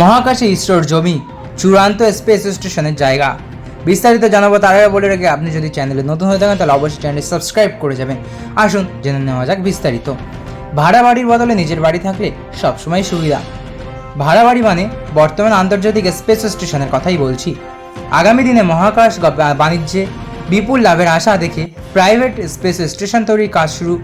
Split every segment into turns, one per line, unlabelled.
মহাকাশে ইসরোর জমি, চূড়ান্ত স্পেস স্টেশনের জায়গা। বিস্তারিত জানাব তার বলে রেখে আপনি যদি চ্যানেলে নতুন হয়ে থাকেন, তাহলে অবশ্যই চ্যানেলটি সাবস্ক্রাইব করে যাবেন। আসুন, জেনে নেওয়া যাক বিস্তারিত। ভাড়া বাড়ির বদলে নিজের বাড়ি থাকলে সবসময় সুবিধা। ভাড়া বাড়ি মানে বর্তমান আন্তর্জাতিক স্পেস স্টেশনের কথাই বলছি। আগামী দিনে মহাকাশ বাণিজ্যে বিপুল লাভের আশা দেখে প্রাইভেট স্পেস স্টেশন তৈরির কাজ শুরু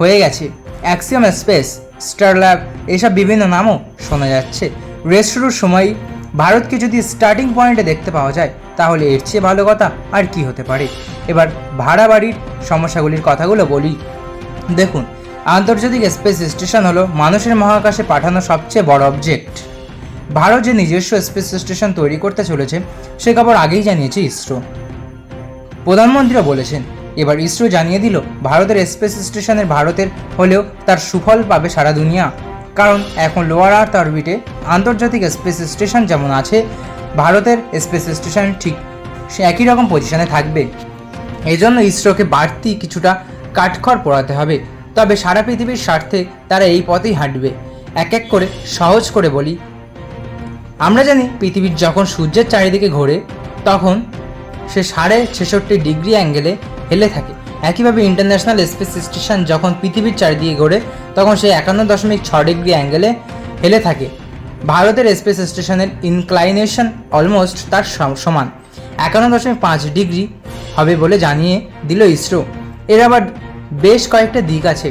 হয়ে গেছে। অ্যাক্সিয়াম স্পেস স্টার ল্যাব এসব বিভিন্ন নামও শোনা যাচ্ছে। রেস শুরুর সময় ভারতকে যদি স্টার্টিং পয়েন্টে দেখতে পাওয়া যায়, তাহলে এর চেয়ে ভালো কথা আর কি হতে পারে? এবার ভাড়া বাড়ির সমস্যাগুলির কথাগুলো বলি। দেখুন, আন্তর্জাতিক স্পেস স্টেশন হলো মানুষের মহাকাশে পাঠানো সবচেয়ে বড় অবজেক্ট ভারত যে নিজস্ব স্পেস স্টেশন তৈরি করতে চলেছে, সে খবর আগেই জানিয়েছে ইসরো। প্রধানমন্ত্রীও বলেছেন, এবার ইসরো জানিয়ে দিল, ভারতের স্পেস স্টেশনের ভারতের হলেও তার সুফল পাবে সারা দুনিয়া। কারণ এখন লোয়ার আর্থ অরবিটে আন্তর্জাতিক স্পেস স্টেশন যেমন আছে, ভারতের স্পেস স্টেশন ঠিক সে একই রকম পজিশনে থাকবে। এজন্য ইসরোকে বাড়তি কিছুটা কাঠখড় পোড়াতে হবে। তবে সারা পৃথিবীর স্বার্থে তারা এই পথেই হাঁটবে। এক এক করে সহজ করে বলি। আমরা জানি পৃথিবীর যখন সূর্যের চারিদিকে ঘোরে, তখন সে সাড়ে ছেষট্টি ডিগ্রি অ্যাঙ্গেলে হেলে থাকে। একইভাবে ইন্টারন্যাশনাল স্পেস স্টেশন যখন পৃথিবীর চারিদিকে ঘোরে, তখন সে একান্ন দশমিক ছ ডিগ্রি অ্যাঙ্গেলে হেলে থাকে। ভারতের স্পেস স্টেশনের ইনক্লাইনেশন অলমোস্ট তার সমান। একান্ন দশমিক পাঁচ ডিগ্রি হবে বলে জানিয়ে দিল ইসরো। এর আবার বেশ কয়েকটা দিক আছে।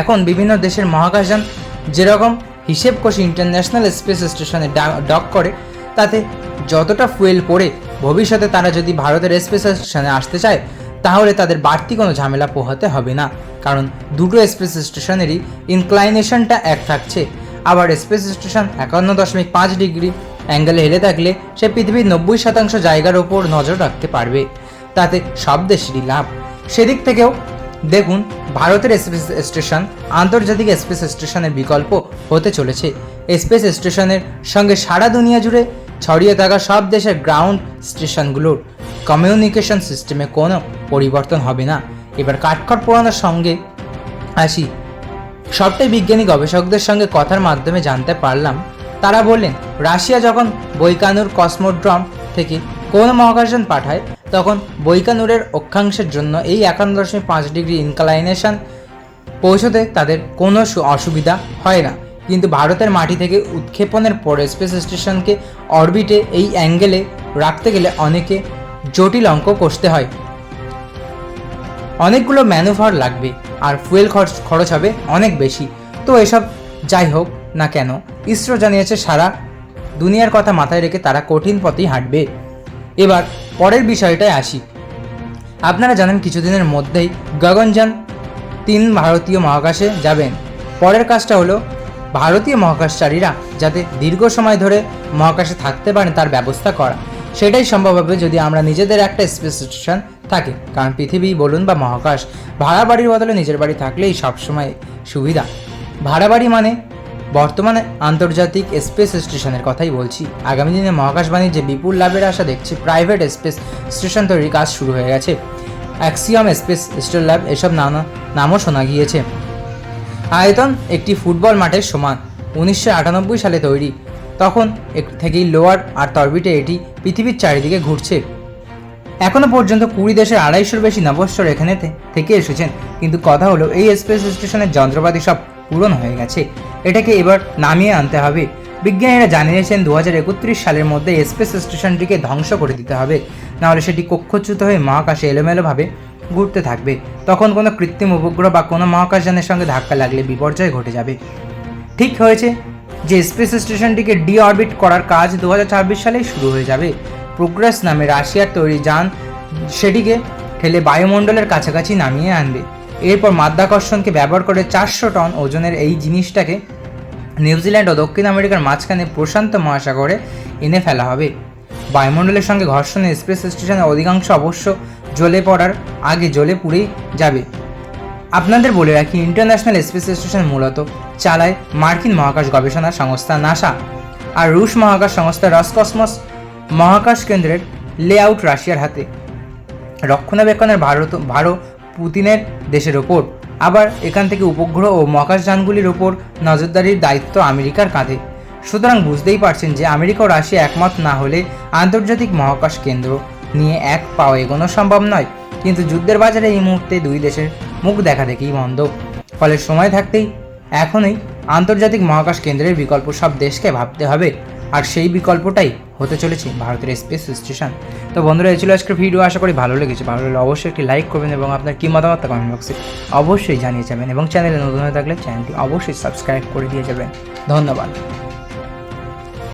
এখন বিভিন্ন দেশের মহাকাশযান যেরকম হিসেব কষে ইন্টারন্যাশনাল স্পেস স্টেশনে ডক করে, তাতে যতটা ফুয়েল পড়ে, ভবিষ্যতে তারা যদি ভারতের স্পেস স্টেশনে আসতে চায় তাহলে তাদের বাড়তি কোনো ঝামেলা পোহাতে হবে না। কারণ দুটো স্পেস স্টেশনেরই ইনক্লাইনেশনটা এক থাকছে। আবার স্পেস স্টেশন একান্ন দশমিক পাঁচ ডিগ্রি অ্যাঙ্গেলে হেলে থাকলে সে পৃথিবীর নব্বই শতাংশ জায়গার ওপর নজর রাখতে পারবে। তাতে সব দেশেরই লাভ। সেদিক থেকেও দেখুন, ভারতের স্পেস স্টেশন আন্তর্জাতিক স্পেস স্টেশনের বিকল্প হতে চলেছে। স্পেস স্টেশনের সঙ্গে সারা দুনিয়া জুড়ে ছড়িয়ে থাকা সব দেশের গ্রাউন্ড স্টেশনগুলোর কমিউনিকেশন সিস্টেমে কোনো পরিবর্তন হবে না। এবার কাঠখড় পোড়ানোর সঙ্গে আসি। সবটাই বিজ্ঞানী গবেষকদের সঙ্গে কথার মাধ্যমে জানতে পারলাম। তারা বললেন, রাশিয়া যখন বৈকানুর কসমোড্রম থেকে কোন মহাকাশযান পাঠায়, তখন বৈকানুরের অক্ষাংশের জন্য এই একান্ন দশমিক পাঁচ ডিগ্রি ইনক্লাইনেশন পৌঁছতে তাদের কোনো অসুবিধা হয় না। কিন্তু ভারতের মাটি থেকে উৎক্ষেপণের পরে স্পেস স্টেশনকে অরবিটে এই অ্যাঙ্গেলে রাখতে গেলে অনেকে জটিল অঙ্ক কষতে হয়। অনেকগুলো ম্যানুভার লাগবে আর ফুয়েল খরচ খরচ হবে অনেক বেশি। তো এসব যাই হোক না কেন, ইসরো জানিয়েছে সারা দুনিয়ার কথা মাথায় রেখে তারা কঠিন পথেই হাঁটবে। এবার পরের বিষয়টায় আসি। আপনারা জানেন কিছুদিনের মধ্যেই গগনযান তিন ভারতীয় মহাকাশে যাবেন। পরের কাজটা হলো ভারতীয় মহাকাশচারীরা যাতে দীর্ঘ সময় ধরে মহাকাশে থাকতে পারেন তার ব্যবস্থা করা। সেটাই সম্ভব হবে যদি আমরা নিজেদের একটা স্পেস স্টেশন থাকে। কারণ পৃথিবী, বলুন বা মহাকাশ, ভাড়া বাড়ির বদলে নিজের বাড়ি থাকলেই সবসময় সুবিধা। ভাড়া বাড়ি মানে বর্তমানে আন্তর্জাতিক স্পেস স্টেশনের কথাই বলছি। আগামী দিনে মহাকাশ বাণিজ্যে বিপুল লাভের আশা দেখছি প্রাইভেট স্পেস স্টেশন তৈরির কাজ শুরু হয়ে গেছে। অ্যাক্সিয়াম স্পেস স্টার ল্যাব এসব নানা, নামও শোনা গিয়েছে। আয়তন একটি ফুটবল মাঠের সমান। উনিশশো আটানব্বই সালে তৈরি। তখন থেকেই লোয়ার আর অরবিটে এটি পৃথিবীর চারিদিকে ঘুরছে। এখনও পর্যন্ত কুড়ি দেশের আড়াইশোর বেশি নবশ্বর এখানে থেকে এসেছেন, কিন্তু কথা হলো এই স্পেস স্টেশনের যন্ত্রপাতি সব পূরণ হয়ে গেছে। এটাকে এবার নামিয়ে আনতে হবে। বিজ্ঞানীরা জানিয়েছেন দু হাজার একত্রিশ সালের মধ্যে স্পেস স্টেশনটিকে ধ্বংস করে দিতে হবে। নাহলে সেটি কক্ষচ্যুত হয়ে মহাকাশে এলোমেলোভাবে ঘুরতে থাকবে। তখন কোনো কৃত্রিম উপগ্রহ বা কোনো মহাকাশযানের সঙ্গে ধাক্কা লাগলে বিপর্যয় ঘটে যাবে। ঠিক হয়েছে যে স্পেস স্টেশনটিকে ডি অরবিট করার কাজ দু সালে শুরু হয়ে যাবে। প্রোগ্রেস নামে রাশিয়ার তৈরি যান সেটিকে ঠেলে বায়ুমণ্ডলের কাছাকাছি নামিয়ে আনবে। এরপর মাধ্যাকর্ষণকে ব্যবহার করে চারশো টন ওজনের এই জিনিসটাকে নিউজিল্যান্ড ও দক্ষিণ আমেরিকার মাঝখানে প্রশান্ত মহাসাগরে এনে ফেলা হবে। বায়ুমণ্ডলের সঙ্গে ঘর্ষণে স্পেস স্টেশনের অধিকাংশ অবশ্য জ্বলে পড়ার আগে জ্বলে পুড়েই যাবে। আপনাদের বলে রাখি ইন্টারন্যাশনাল স্পেস স্টেশন মূলত চালায় মার্কিন মহাকাশ গবেষণা সংস্থা নাসা আর রুশ মহাকাশ সংস্থা রসকসমস মহাকাশ কেন্দ্রের লেআউট রাশিয়ার হাতে। রক্ষণাবেক্ষণের ভারত ভারত পুতিনের দেশের ওপর। আবার এখান থেকে উপগ্রহ ও মহাকাশযানগুলির ওপর নজরদারির দায়িত্ব আমেরিকার কাঁধে। সুতরাং বুঝতেই পারছেন যে আমেরিকা ও রাশিয়া একমত না হলে আন্তর্জাতিক মহাকাশ কেন্দ্র নিয়ে এক পাও এগোনো সম্ভব নয়। কিন্তু যুদ্ধের বাজারে এই মুহূর্তে দুই দেশের মুখ দেখা দেখেই বন্ধ। ফলে সময় থাকতেই এখনই আন্তর্জাতিক মহাকাশ কেন্দ্রের বিকল্প সব দেশকে ভাবতে হবে। আর সেই বিকল্পটাই হতে চলেছে ভারতের স্পেস স্টেশন। তো বন্ধুরা, এই ছিল আজকের ভিডিও। আশা করি ভালো লেগেছে। ভালো লাগলে অবশ্যই একটি লাইক করবেন এবং আপনার কী মতামত কমেন্ট বক্সে অবশ্যই জানিয়ে যাবেন। এবং চ্যানেলে নতুন হয়ে থাকলে চ্যানেলটি অবশ্যই সাবস্ক্রাইব করে দিয়ে যাবেন। ধন্যবাদ।